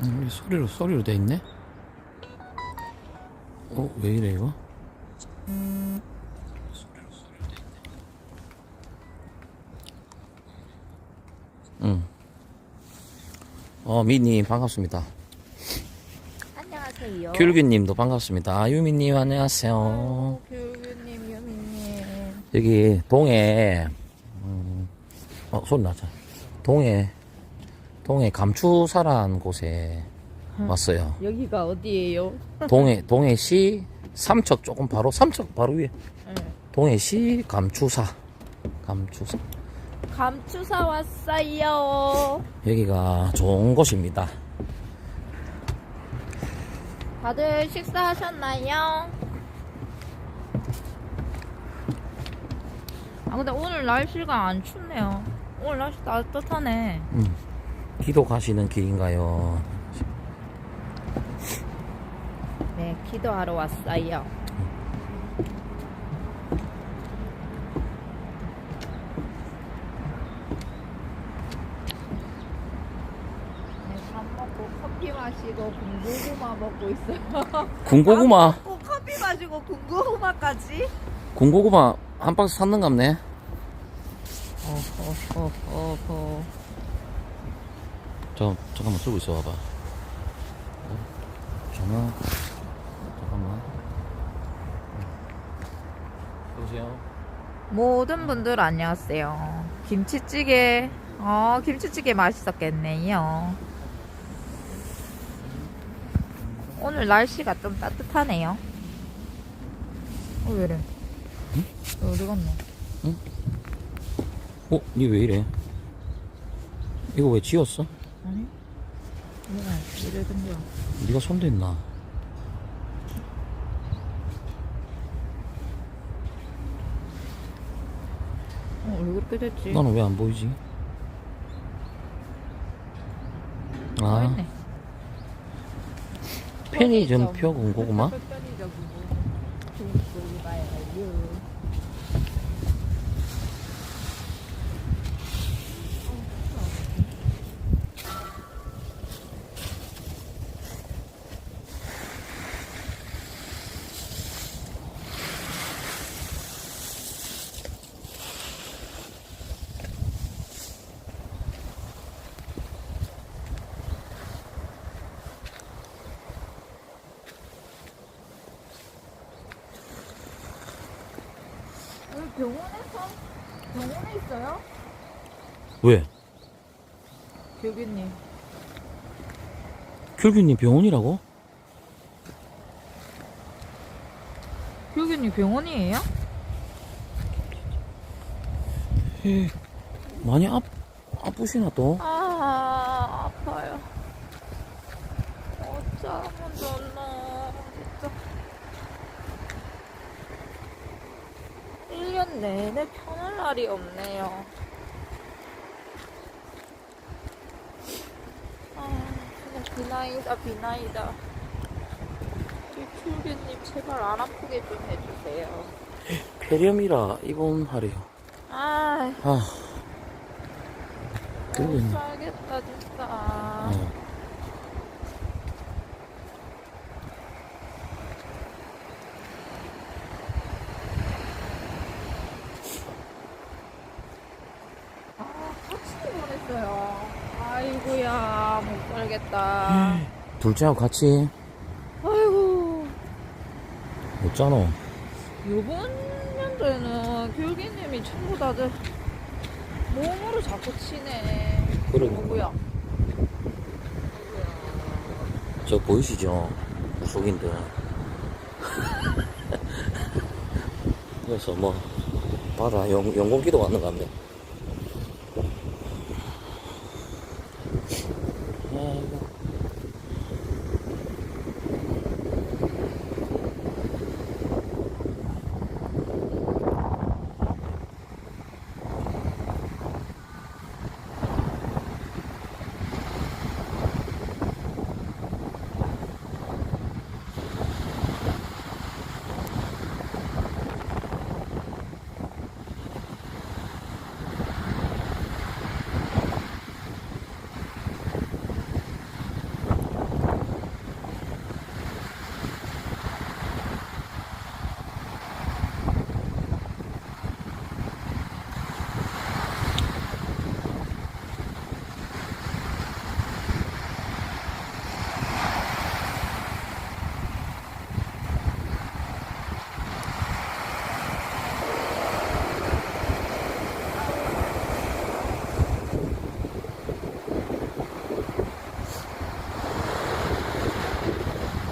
음, 소리로 소리로 돼 있네. 어, 왜 이래 이거? 응. 어, 미님 반갑습니다. 안녕하세요. 귤규님도 반갑습니다. 아, 유미님 안녕하세요. 교육님, 유미님. 여기 동해 음, 어 소리 나자. 동해 동해 감추사라는 곳에 왔어요. 여기가 어디예요? 동해 동해시 삼척 조금 바로 삼척 바로 위에 네. 동해시 감추사 감추사 감추사 왔어요. 여기가 좋은 곳입니다. 다들 식사하셨나요? 아 근데 오늘 날씨가 안 춥네요. 오늘 날씨 따뜻하네. 음, 기도 가시는 길인가요? 네, 기도하러 왔어요. 네, 밥 먹고 커피 마시고 군고구마 먹고 있어요. 군고구마 밥 먹고 커피 마시고 군고구마까지? 군고구마 한 박스 샀는갑네. 어허허허허. 저 잠깐만 들고 있어 봐봐. 어? 전화 잠깐만. 여보세요. 모든 분들 안녕하세요. 김치찌개. 어, 김치찌개 맛있었겠네요. 오늘 날씨가 좀 따뜻하네요. 어, 왜 이래? 어디 갔노? 어? 니 왜 이래? 이거 왜 지웠어? 아니? 뭐가 이래던 거야? 니가 손댔나? 어, 왜 그렇게 됐지? 나는 왜 안 보이지? 아, 아. 편의점 표 군고구마? 편의점 군고구마예요. 여기 병원에서 병원에 있어요? 왜? 교수님. 귤규님 병원이라고? 교수님 병원이에요? 에 많이 아, 아프시나 또? 아 아파요. 어쩌면 좋나 진짜. 1년 내내 편할 날이 없네요. 아 그냥 비나이다 비나이다. 큐르님 제발 안 아프게 좀 해주세요. 폐렴이라 입원하래요. 아 아, 못. 살겠다 진짜. 어. 아, 보냈어요. 아이고야, 못 살겠다. 둘째하고 같이 아이고, 못잖아. 요번 연도에는 교육이님이 전부 다들 몸으로 자꾸 치네. 그러니까. 누구야? 저 보이시죠? 무속인들. 그래서 뭐 바다 영, 영공기도 왔는 것 같네. 아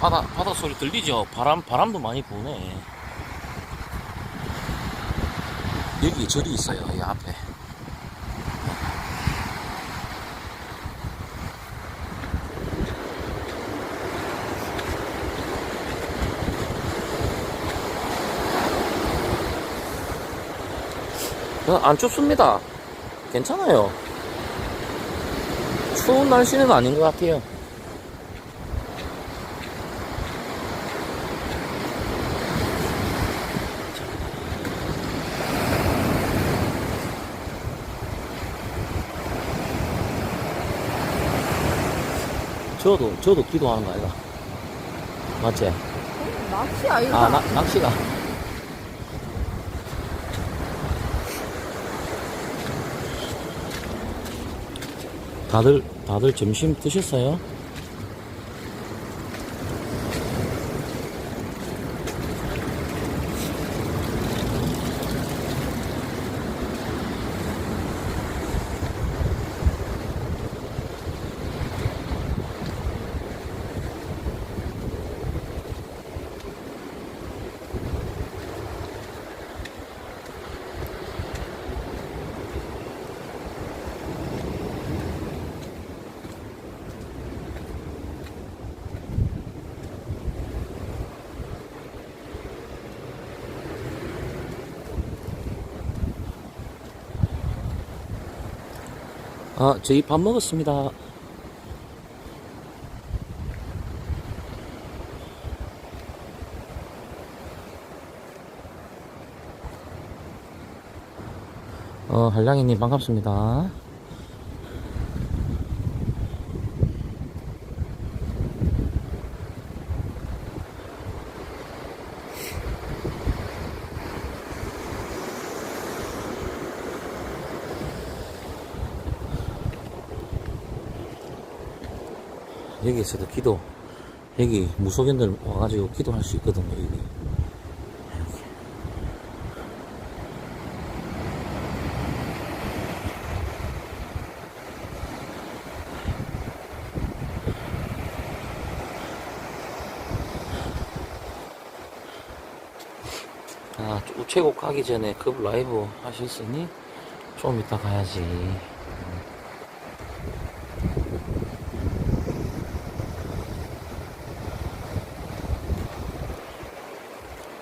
바다, 바다 소리 들리죠? 바람, 바람도 많이 부네. 여기 절이 있어요, 이 앞에. 어, 안 춥습니다. 괜찮아요. 추운 날씨는 아닌 것 같아요. 저도, 저도 기도하는 거 아이가? 맞지? 낚시 아이가? 아, 나, 낚시가. 다들, 다들 점심 드셨어요? 아, 저희 밥 먹었습니다. 어, 한량이님 반갑습니다. 여기에서도 기도, 여기 무속인들 와가지고 기도할 수 있거든요, 여기. 아, 우체국 가기 전에 급 라이브 하셨으니 좀 이따 가야지.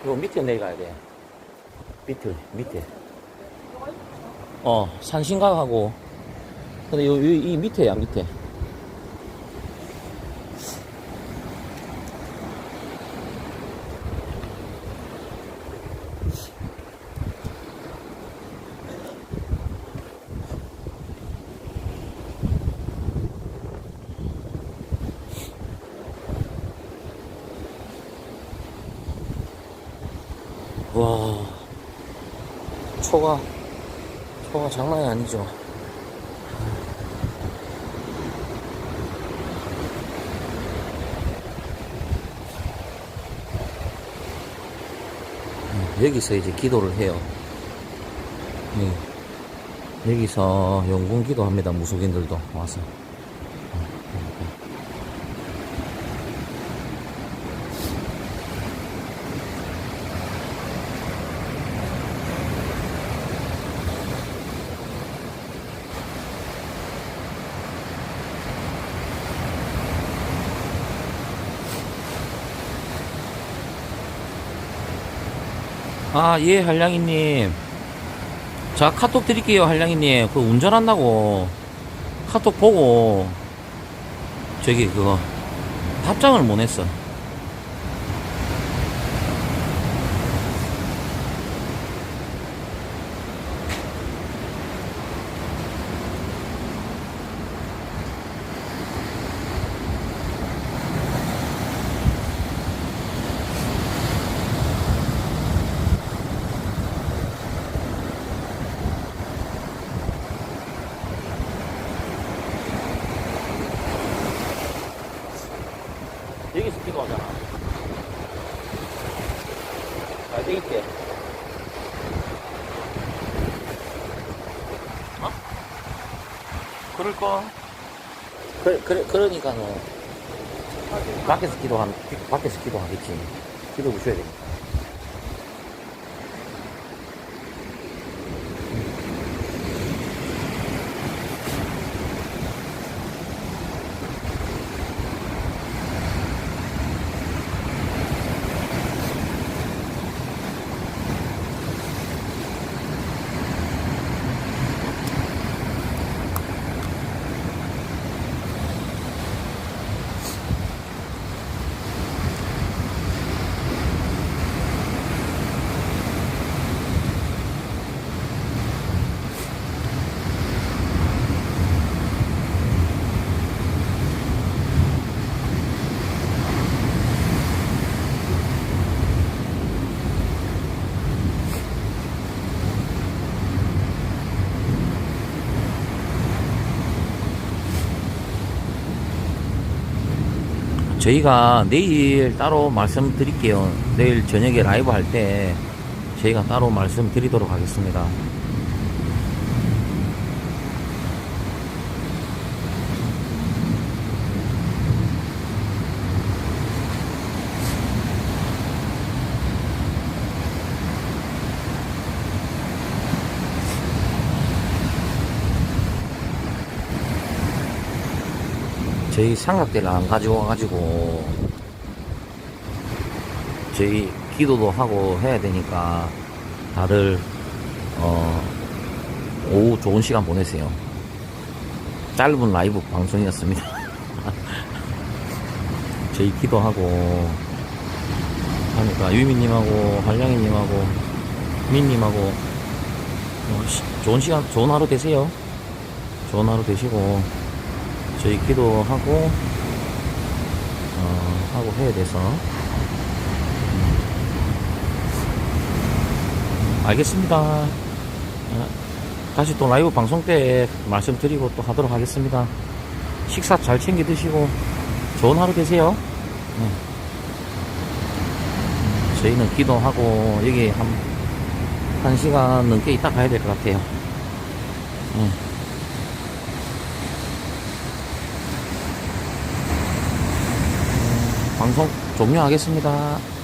요 밑에 내려가야 돼. 밑에, 밑에. 어, 산신각하고. 근데 요, 요, 이 밑에야, 밑에. 와, 초가, 초가 장난이 아니죠. 음, 여기서 이제 기도를 해요. 예. 여기서 영군 기도합니다. 무속인들도 와서. 아, 예, 한량이님. 자, 카톡 드릴게요, 한량이님. 그 운전한다고. 카톡 보고, 저기, 그거, 답장을 못 했어. 여기서 기도하잖아. 잘 되겠지? 어? 그럴까? 그래, 그래, 그러니까는. 밖에서 기도한, 밖에서 기도하겠지. 기도 부셔야 돼. 저희가 내일 따로 말씀드릴게요. 내일 저녁에 라이브 할 때 저희가 따로 말씀드리도록 하겠습니다. 저희 삼각대를 안 가지고 와가지고 저희 기도도 하고 해야 되니까 다들 어 오후 좋은 시간 보내세요. 짧은 라이브 방송이었습니다. 저희 기도하고 하니까 유미님하고 한량이님하고 민님하고 어, 시- 좋은 시간 좋은 하루 되세요. 좋은 하루 되시고 저희 기도하고 어, 하고 해야 돼서 음. 알겠습니다. 어, 다시 또 라이브 방송 때 말씀드리고 또 하도록 하겠습니다. 식사 잘 챙겨 드시고 좋은 하루 되세요. 네. 음, 저희는 기도하고 여기 한, 한 시간 넘게 있다 가야 될 것 같아요. 네. 방송 종료하겠습니다.